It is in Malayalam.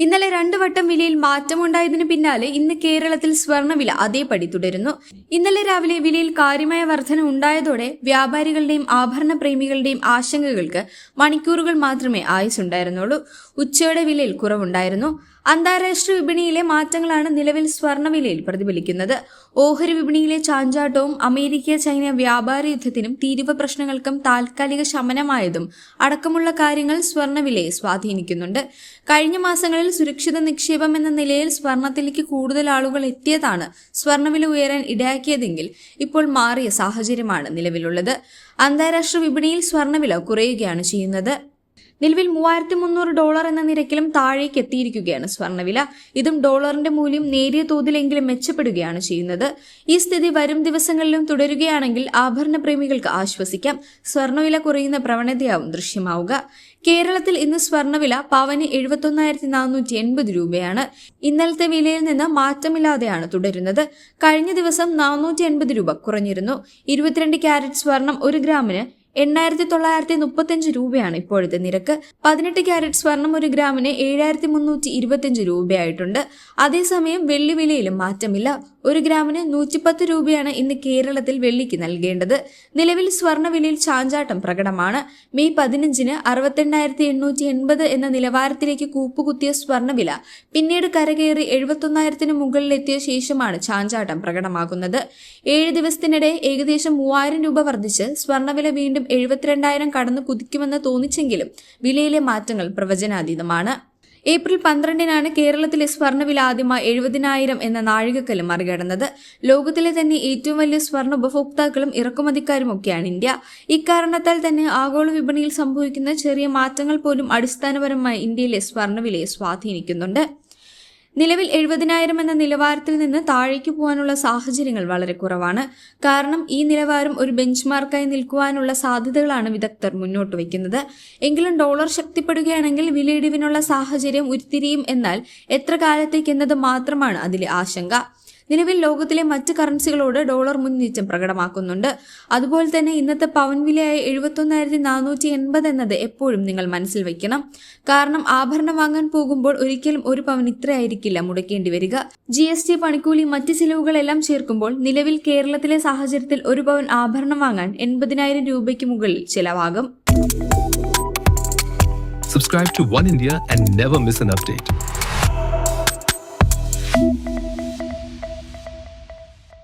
ഇന്നലെ രണ്ടു വട്ടം വിലയിൽ മാറ്റമുണ്ടായതിനു പിന്നാലെ ഇന്ന് കേരളത്തിൽ സ്വർണവില അതേപടി തുടരുന്നു. ഇന്നലെ രാവിലെ വിലയിൽ കാര്യമായ വർധന ഉണ്ടായതോടെ വ്യാപാരികളുടെയും ആഭരണ പ്രേമികളുടെയും ആശങ്കകൾക്ക് മണിക്കൂറുകൾ മാത്രമേ ആയുസുണ്ടായിരുന്നുള്ളൂ. ഉച്ചയുടെ വിലയിൽ കുറവുണ്ടായിരുന്നു. അന്താരാഷ്ട്ര വിപണിയിലെ മാറ്റങ്ങളാണ് നിലവിൽ സ്വർണവിലയിൽ പ്രതിഫലിക്കുന്നത്. ഓഹരി വിപണിയിലെ ചാഞ്ചാട്ടവും അമേരിക്ക ചൈന വ്യാപാര യുദ്ധത്തിനും തീരുവ പ്രശ്നങ്ങൾക്കും താൽക്കാലിക ശമനമായതും അടക്കമുള്ള കാര്യങ്ങൾ സ്വർണവിലയെ സ്വാധീനിക്കുന്നുണ്ട്. കഴിഞ്ഞ മാസങ്ങളിൽ സുരക്ഷിത നിക്ഷേപം എന്ന നിലയിൽ സ്വർണത്തിലേക്ക് കൂടുതൽ ആളുകൾ എത്തിയതാണ് സ്വർണവില ഉയരാൻ ഇടയാക്കിയതെങ്കിൽ ഇപ്പോൾ മാറിയ സാഹചര്യമാണ് നിലവിലുള്ളത്. അന്താരാഷ്ട്ര വിപണിയിൽ സ്വർണവില കുറയുകയാണ് ചെയ്യുന്നത്. നിലവിൽ മൂവായിരത്തി മുന്നൂറ് ഡോളർ എന്ന നിരക്കിലും താഴേക്ക് എത്തിയിരിക്കുകയാണ് സ്വർണവില ഇതും ഡോളറിന്റെ മൂല്യം നേരിയ തോതിലെങ്കിലും മെച്ചപ്പെടുകയാണ് ചെയ്യുന്നത്. ഈ സ്ഥിതി വരും ദിവസങ്ങളിലും തുടരുകയാണെങ്കിൽ ആഭരണ പ്രേമികൾക്ക് ആശ്വസിക്കാം. സ്വർണവില കുറയുന്ന പ്രവണതയാവും ദൃശ്യമാവുക. കേരളത്തിൽ ഇന്ന് സ്വർണവില പവന് എഴുപത്തൊന്നായിരത്തി നാനൂറ്റി എൺപത് രൂപയാണ്. ഇന്നലത്തെ വിലയിൽ നിന്ന് മാറ്റമില്ലാതെയാണ് തുടരുന്നത്. കഴിഞ്ഞ ദിവസം നാനൂറ്റി എൺപത് രൂപ കുറഞ്ഞിരുന്നു. ഇരുപത്തിരണ്ട് ക്യാരറ്റ് സ്വർണം ഒരു ഗ്രാമിന് എണ്ണായിരത്തി തൊള്ളായിരത്തി മുപ്പത്തഞ്ച് രൂപയാണ് ഇപ്പോഴത്തെ നിരക്ക്. പതിനെട്ട് ക്യാരറ്റ് സ്വർണം ഒരു ഗ്രാമിന് ഏഴായിരത്തി മുന്നൂറ്റി ഇരുപത്തിയഞ്ച് രൂപയായിട്ടുണ്ട്. അതേസമയം വെള്ളി വിലയിലും മാറ്റമില്ല. ഒരു ഗ്രാമിന് നൂറ്റിപ്പത്ത് രൂപയാണ് ഇന്ന് കേരളത്തിൽ വെള്ളിക്ക് നൽകേണ്ടത്. നിലവിൽ സ്വർണവിലയിൽ ചാഞ്ചാട്ടം പ്രകടമാണ്. മെയ് പതിനഞ്ചിന് അറുപത്തെണ്ണായിരത്തി എണ്ണൂറ്റി എൺപത് എന്ന നിലവാരത്തിലേക്ക് കൂപ്പുകുത്തിയ സ്വർണവില പിന്നീട് കരകയറി എഴുപത്തൊന്നായിരത്തിന് മുകളിലെത്തിയ ശേഷമാണ് ചാഞ്ചാട്ടം പ്രകടമാകുന്നത്. ഏഴ് ദിവസത്തിനിടെ ഏകദേശം മൂവായിരം രൂപ വർദ്ധിച്ച് സ്വർണവില വീണ്ടും എഴുപത്തിരണ്ടായിരം കടന്നു കുതിക്കുമെന്ന് തോന്നിച്ചെങ്കിലും വിലയിലെ മാറ്റങ്ങൾ പ്രവചനാതീതമാണ്. ഏപ്രിൽ പന്ത്രണ്ടിനാണ് കേരളത്തിലെ സ്വർണവില ആദ്യമായി എഴുപതിനായിരം എന്ന നാഴികക്കല്ല് മറികടന്നത്. ലോകത്തിലെ തന്നെ ഏറ്റവും വലിയ സ്വർണ ഉപഭോക്താക്കളും ഇറക്കുമതിക്കാരുമൊക്കെയാണ് ഇന്ത്യ. ഇക്കാരണത്താൽ തന്നെ ആഗോള വിപണിയിൽ സംഭവിക്കുന്ന ചെറിയ മാറ്റങ്ങൾ പോലും അടിസ്ഥാനപരമായി ഇന്ത്യയിലെ സ്വർണവിലയെ സ്വാധീനിക്കുന്നുണ്ട്. നിലവിൽ എഴുപതിനായിരം എന്ന നിലവാരത്തിൽ നിന്ന് താഴേക്ക് പോകാനുള്ള സാഹചര്യങ്ങൾ വളരെ കുറവാണ്. കാരണം ഈ നിലവാരം ഒരു ബെഞ്ച് മാർക്കായി നിൽക്കുവാനുള്ള സാധ്യതകളാണ് വിദഗ്ധർ മുന്നോട്ട് വയ്ക്കുന്നത്. എങ്കിലും ഡോളർ ശക്തിപ്പെടുകയാണെങ്കിൽ വിലയിടിവിനുള്ള സാഹചര്യം ഉരുത്തിരിയും എന്നാൽ എത്ര കാലത്തേക്കെന്നത് മാത്രമാണ് അതിലെ ആശങ്ക. നിലവിൽ ലോകത്തിലെ മറ്റ് കറൻസികളോട് ഡോളർ മുന്നേറ്റം പ്രകടമാക്കുന്നുണ്ട്. അതുപോലെ തന്നെ ഇന്നത്തെ പവൻ വിലയായ എഴുപത്തൊന്നായിരത്തി നാനൂറ്റി എൺപത് എന്നത് എപ്പോഴും നിങ്ങൾ മനസ്സിൽ വയ്ക്കണം. കാരണം ആഭരണം വാങ്ങാൻ പോകുമ്പോൾ ഒരിക്കലും ഒരു പവൻ ഇത്രയായിരിക്കില്ല മുടക്കേണ്ടി വരിക. ജി എസ് ടി പണിക്കൂലി മറ്റ് ചിലവുകളെല്ലാം ചേർക്കുമ്പോൾ നിലവിൽ കേരളത്തിലെ സാഹചര്യത്തിൽ ഒരു പവൻ ആഭരണം വാങ്ങാൻ എൺപതിനായിരം രൂപയ്ക്ക് മുകളിൽ ചിലവാകും. Subscribe to One India and never miss an update.